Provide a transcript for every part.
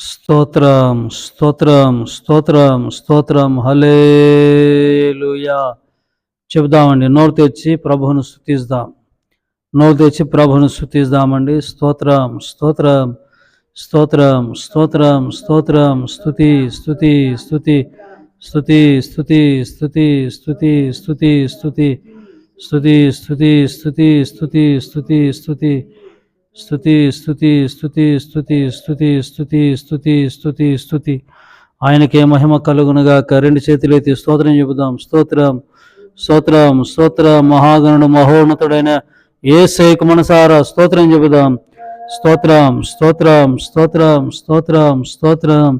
స్తోత్రం స్తోత్రం స్తోత్రం స్తోత్రం హలేలుయా చెబుదామండి నోరు తెచ్చి ప్రభువును స్థుతిద్దాం నోరు తెచ్చి ప్రభువును స్థుతిద్దామండి స్తోత్రం స్తోత్రం స్తోత్రం స్తోత్రం స్తోత్రం స్థుతి స్థుతి స్థుతి స్థుతి స్థుతి స్థుతి స్థుతి స్థుతి స్థుతి స్థుతి స్థుతి స్థుతి స్థుతి స్థుతి స్థుతి స్థుతి స్థుతి స్థుతి స్థుతి స్థుతి స్థుతి స్థుతి స్థుతి స్థుతి ఆయనకే మహిమ కలుగునుగా. రెండు చేతులైతే స్తోత్రం చెబుదాం. స్తోత్రం స్తోత్రం స్తోత్ర. మహాగణుడు మహోన్నతుడైన ఏ సైకు మనసారా స్తోత్రం చెబుదాం. స్తోత్రం స్తోత్రం స్తోత్రం స్తోత్రం స్తోత్రం.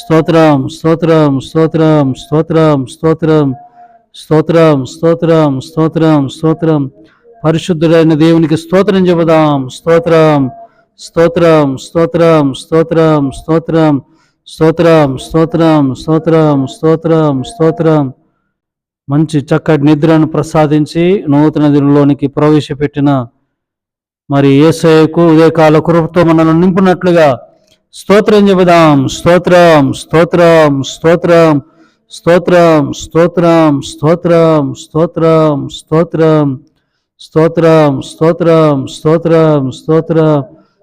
స్తోత్రం స్తోత్రం స్తోత్రం స్తోత్రం స్తోత్రం. స్తోత్రం స్తోత్రం స్తోత్రం స్తోత్రం. పరిశుద్ధుడైన దేవునికి స్తోత్రం చెబుదాం స్తోత్రం స్తోత్రం స్తోత్రం స్తోత్రం స్తోత్రం స్తోత్రం స్తోత్రం స్తోత్రం స్తోత్రం స్తోత్రం మంచి చక్కటి నిద్రను ప్రసాదించి నూతన దినంలోనికి ప్రవేశపెట్టిన మరి ఏసయకు ఉదయకాల కృపతో మనల్ని నింపునట్లుగా స్తోత్రం చెబుదాం స్తోత్రం స్తోత్రం స్తోత్రం స్తోత్రం స్తోత్రం స్తోత్రం స్తోత్రం స్తోత్రం స్తోత్రం స్తోత్రం స్తోత్రం స్తోత్రం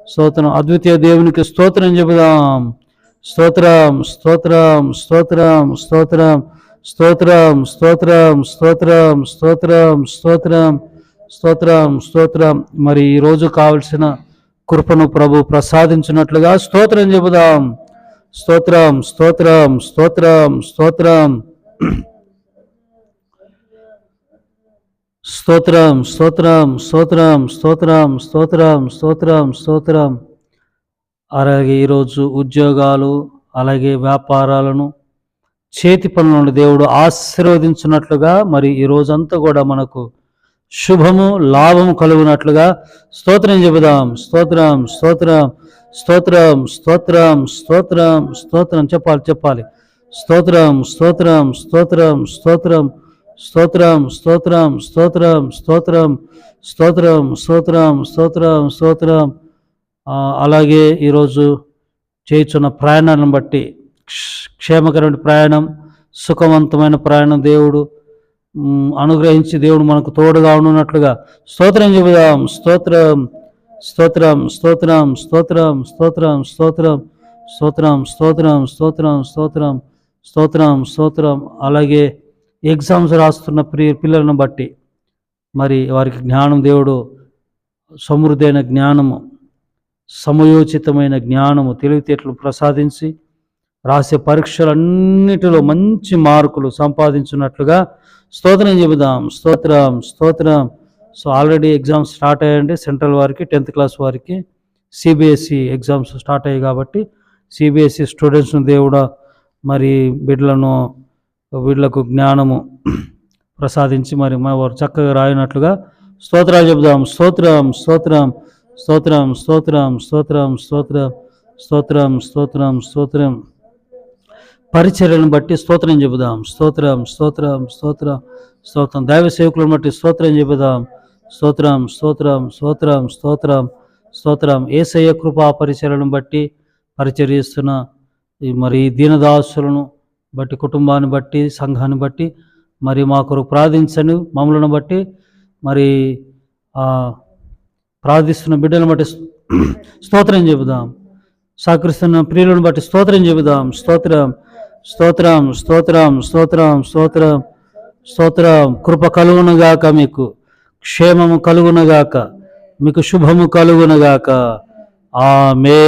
స్తోత్రం అద్వితీయ దేవునికి స్తోత్రం చెబుదాం స్తోత్రం స్తోత్రం స్తోత్రం స్తోత్రం స్తోత్రం స్తోత్రం స్తోత్రం స్తోత్రం స్తోత్రం స్తోత్రం స్తోత్రం మరి ఈరోజు కావలసిన కృపను ప్రభు ప్రసాదించినట్లుగా స్తోత్రం చెబుదాం స్తోత్రం స్తోత్రం స్తోత్రం స్తోత్రం స్తోత్రం స్తోత్రం స్తోత్రం స్తోత్రం స్తోత్రం స్తోత్రం స్తోత్రం అలాగే ఈరోజు ఉద్యోగాలు అలాగే వ్యాపారాలను చేతి పనులను దేవుడు ఆశీర్వదించినట్లుగా మరి ఈ రోజంతా కూడా మనకు శుభము లాభము కలుగునట్లుగా స్తోత్రం చెబుదాం స్తోత్రం స్తోత్రం స్తోత్రం స్తోత్రం స్తోత్రం స్తోత్రం చెప్పాలి చెప్పాలి స్తోత్రం స్తోత్రం స్తోత్రం స్తోత్రం స్తోత్రం స్తోత్రం స్తోత్రం స్తోత్రం స్తోత్రం స్తోత్రం స్తోత్రం స్తోత్రం అలాగే ఈరోజు చేయుచున్న ప్రయాణాలను బట్టి క్ష- క్షేమకరమైన ప్రయాణం సుఖవంతమైన ప్రయాణం దేవుడు అనుగ్రహించి దేవుడు మనకు తోడుగా ఉన్నట్లుగా స్తోత్రం చెబుదాం స్తోత్రం స్తోత్రం స్తోత్రం స్తోత్రం స్తోత్రం స్తోత్రం స్తోత్రం స్తోత్రం స్తోత్రం స్తోత్రం స్తోత్రం స్తోత్రం అలాగే ఎగ్జామ్స్ రాస్తున్న ప్రియ పిల్లలను బట్టి. మరి వారికి జ్ఞానం దేవుడు సమృద్ధైన జ్ఞానము సమయోచితమైన జ్ఞానము తెలివితేటలు ప్రసాదించి రాసే పరీక్షలన్నిటిలో మంచి మార్కులు సంపాదించున్నట్లుగా స్తోత్రం చెబుదాం. స్తోత్రం స్తోత్రం. సో ఆల్రెడీ ఎగ్జామ్స్ స్టార్ట్ అయ్యాయండి. సెంట్రల్ వారికి టెన్త్ క్లాస్ వారికి సిబిఎస్ఈ ఎగ్జామ్స్ స్టార్ట్ అయ్యాయి కాబట్టి సిబిఎస్ఈ స్టూడెంట్స్ను దేవుడు మరి బిడ్డలను వీళ్ళకు జ్ఞానము ప్రసాదించి మరి మా వారు చక్కగా రాయినట్లుగా స్తోత్రాలు చెబుదాం స్తోత్రం స్తోత్రం స్తోత్రం స్తోత్రం స్తోత్రం స్తోత్రం స్తోత్రం స్తోత్రం స్తోత్రం పరిచర్యలను బట్టి స్తోత్రం చెబుదాం స్తోత్రం స్తోత్రం స్తోత్రం స్తోత్రం దైవ సేవకులను బట్టి స్తోత్రం చెబుదాం స్తోత్రం స్తోత్రం స్తోత్రం స్తోత్రం స్తోత్రం ఏసయ్య కృపా పరిచర్యలను బట్టి పరిచర్యస్తున్న ఈ మరి దీనదాసులను బట్టి కుటుంబాన్ని బట్టి సంఘాన్ని బట్టి మరి మా కొరకు ప్రార్థించని మమ్మలను బట్టి మరి ప్రార్థిస్తున్న బిడ్డలను బట్టి స్తోత్రం చెబుదాం. సహకరిస్తున్న ప్రియులను బట్టి స్తోత్రం చెబుదాం. స్తోత్రం స్తోత్రం స్తోత్రం స్తోత్రం స్తోత్రం స్తోత్రం. కృప కలుగునుగాక మీకు. క్షేమము కలుగునుగాక మీకు శుభము కలుగునుగాక ఆమె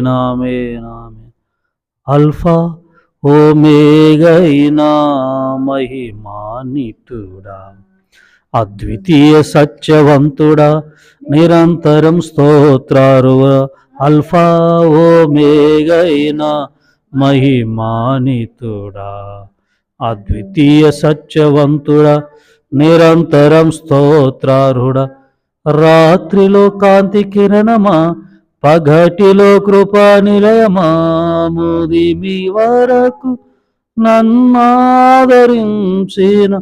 నామే నామే అల్ఫా ఓమేగైనా మహిమానితుడా అద్వితీయ సత్యవంతుడా నిరంతరం స్తోత్రారువ. అల్ఫా ఓమేగైనా మహిమానితుడా అద్వితీయ సత్యవంతుడా నిరంతరం స్తోత్రారుడ. రాత్రిలో కాంతి కిరణమా పగటిలో కృపా నిలయమా ముదిమి వరకు నన్నాదరించిన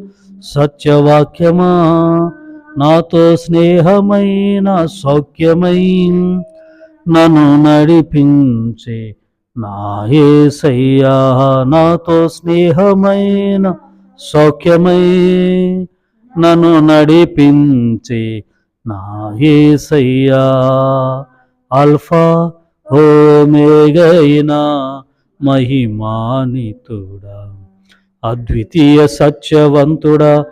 సత్యవాక్యమా? నాతో స్నేహమైన సౌఖ్యమై నన్ను నడిపించే నా యేసయ్యా నాతో స్నేహమైన సౌఖ్యమై నన్ను నడిపించి నా యేసయ్యా అల్ఫా హోమేగైన మహిమానితుడా. అద్వితీయ సత్యవంతుడా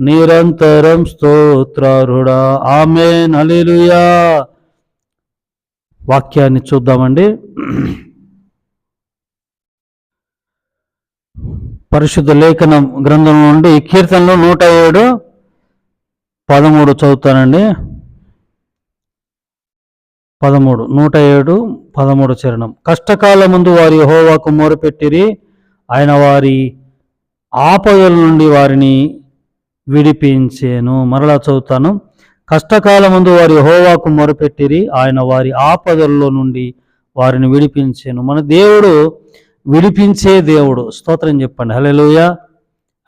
నిరంతరం స్తోత్రారుడా ఆమె నలిలుయా వాక్యాన్ని చూద్దామండి. పరిశుద్ధ లేఖనం గ్రంథం నుండి కీర్తనలో నూట ఏడు పదమూడు చదువుతానండి. పదమూడు నూట ఏడు పదమూడు చరణం. కష్టకాల ముందు వారి హోవాకు మొరపెట్టిరి ఆయన వారి ఆపదల నుండి వారిని విడిపించేను. మరలా చదువుతాను. కష్టకాల ముందు వారి హోవాకు మొరపెట్టిరి ఆయన వారి ఆపదల్లో నుండి వారిని విడిపించాను. మన దేవుడు విడిపించే దేవుడు. స్తోత్రం చెప్పండి. హలోయ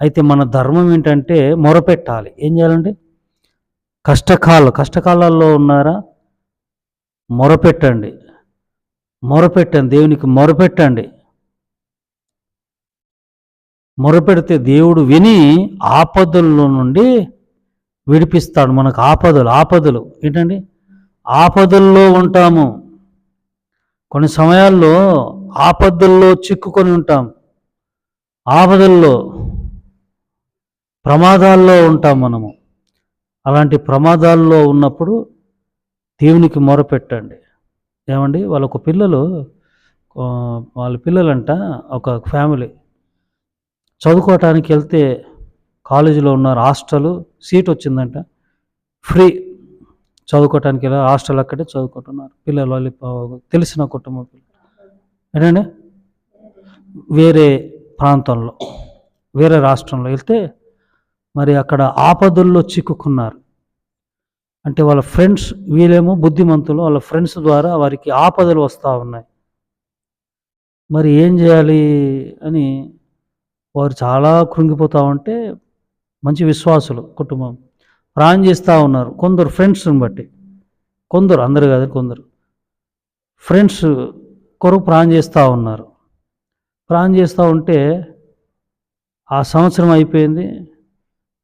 అయితే మన ధర్మం ఏంటంటే మొరపెట్టాలి. ఏం చేయాలండి కష్టకాలం కష్టకాలాల్లో ఉన్నారా? మొరపెట్టండి. మొరపెట్టండి. దేవునికి మొరపెట్టండి. మొరపెడితే దేవుడు విని ఆపదల్లో నుండి విడిపిస్తాడు మనకు ఆపదలు ఆపదలు. ఏంటండి? ఆపదల్లో ఉంటాము. కొన్ని సమయాల్లో ఆపదల్లో చిక్కుకొని ఉంటాం. ఆపదల్లో ప్రమాదాల్లో ఉంటాం మనము. అలాంటి ప్రమాదాల్లో ఉన్నప్పుడు దేవునికి మొరపెట్టండి. ఏమండి? వాళ్ళ ఒక పిల్లలు వాళ్ళ పిల్లలంట ఒక ఫ్యామిలీ. చదువుకోవటానికి వెళ్తే కాలేజీలో ఉన్నారు హాస్టల్ సీట్ వచ్చిందంట. ఫ్రీ. చదువుకోవటానికి వెళ్ళి హాస్టల్ అక్కడే చదువుకుంటున్నారు. పిల్లలు వాళ్ళు తెలిసిన కుటుంబం ఏంటండి? వేరే ప్రాంతంలో వేరే రాష్ట్రంలో వెళ్తే మరి అక్కడ ఆపదల్లో చిక్కుకున్నారు. అంటే వాళ్ళ ఫ్రెండ్స్ వీళ్ళేమో బుద్ధిమంతులు వాళ్ళ ఫ్రెండ్స్ ద్వారా వారికి ఆపదలు వస్తూ ఉన్నాయి. మరి ఏం చేయాలి అని వారు చాలా కృంగిపోతూ ఉంటే మంచి విశ్వాసులు కుటుంబం. ప్రాణం చేస్తూ ఉన్నారు. కొందరు ఫ్రెండ్స్ని బట్టి. కొందరు అందరు కాదు కొందరు. ఫ్రెండ్స్ కొరకు ప్రాణం చేస్తూ ఉన్నారు. ప్రాణం చేస్తూ ఉంటే ఆ సంవత్సరం అయిపోయింది.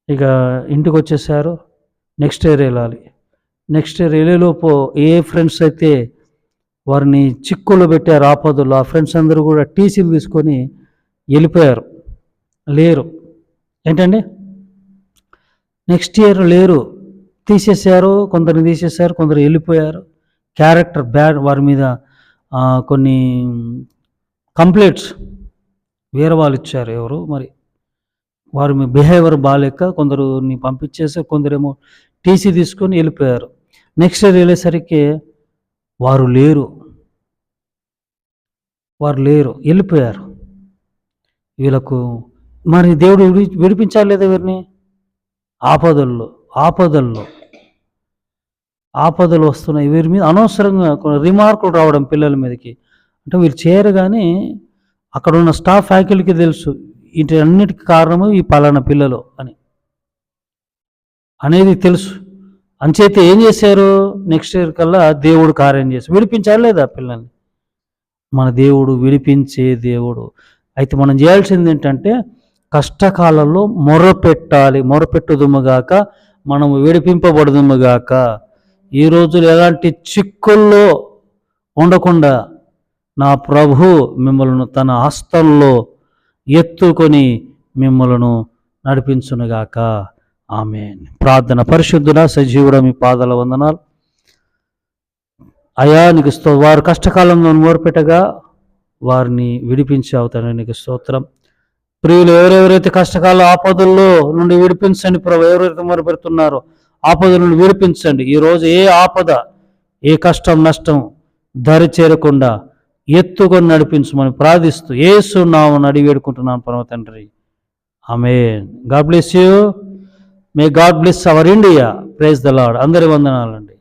ఇక ఇంటికి వచ్చేసారు. నెక్స్ట్ ఇయర్ వెళ్ళాలి. నెక్స్ట్ ఇయర్ వెళ్ళేలోపు ఏ ఫ్రెండ్స్ అయితే వారిని చిక్కులు పెట్టారు ఆపదలు ఆ ఫ్రెండ్స్ అందరూ కూడా టీసీలు తీసుకొని వెళ్ళిపోయారు. లేరు. ఏంటండి? నెక్స్ట్ ఇయర్ లేరు. తీసేశారు కొందరిని తీసేశారు కొందరు వెళ్ళిపోయారు. క్యారెక్టర్ బ్యాడ్ వారి మీద కొన్ని కంప్లైంట్స్ వేరే వాళ్ళు ఇచ్చారు ఎవరు? మరి వారి మీ బిహేవియర్ బాగాలేక కొందరుని పంపించేసి కొందరేమో టీసీ తీసుకొని వెళ్ళిపోయారు. నెక్స్ట్ ఇయర్ వెళ్ళేసరికి వారు లేరు. వారు లేరు. వెళ్ళిపోయారు. వీళ్ళకు మరి దేవుడు విడి విడిపించాలి లేదా వీరిని? ఆపదల్లో ఆపదల్లో. ఆపదలు వస్తున్నాయి. వీరి మీద అనవసరంగా కొన్ని రిమార్కులు రావడం పిల్లల మీదకి. అంటే వీరు చేయరు కానీ అక్కడ ఉన్న స్టాఫ్ ఫ్యాకల్టీకి తెలుసు. వీటి అన్నిటికీ కారణము ఈ పలానా పిల్లలు అని. అనేది తెలుసు. అంచేత ఏం చేశారు? నెక్స్ట్ ఇయర్ కల్లా దేవుడు కార్యం చేసి విడిపించాలి లేదా పిల్లల్ని? మన దేవుడు విడిపించే దేవుడు. అయితే మనం చేయాల్సింది ఏంటంటే కష్టకాలంలో మొరపెట్టాలి. మొరపెట్టుదుముగాక మనము విడిపింపబడుదుముగాక ఈ రోజులు ఎలాంటి చిక్కుల్లో ఉండకుండా నా ప్రభు మిమ్మల్ని తన హస్తంలో ఎత్తుకొని మిమ్మలను నడిపించునుగాక. ఆమె ప్రార్థన పరిశుద్ధుల సజీవుడ మీ పాదాల వందనాలు. అయా నీకు స్తో వారు కష్టకాలంలో మొరపెట్టగా వారిని విడిపించి తండ్రి నీకు స్తోత్రం. ప్రియులు ఎవరెవరైతే కష్టకాల ఆపదల్లో నుండి విడిపించండి ప్రభు ఎవరైతే మొరపెడుతున్నారో ఆపదల నుండి విడిపించండి. ఈరోజు ఏ ఆపద ఏ కష్టం నష్టం దరి చేరకుండా ఎత్తుకొని నడిపించమని ప్రార్థిస్తూ ఏసు నామని అడిగి వేడుకుంటున్నాను పరమ తండ్రి. ఆమె God bless you. May God bless our India praise the Lord అందరి వందనాలండి.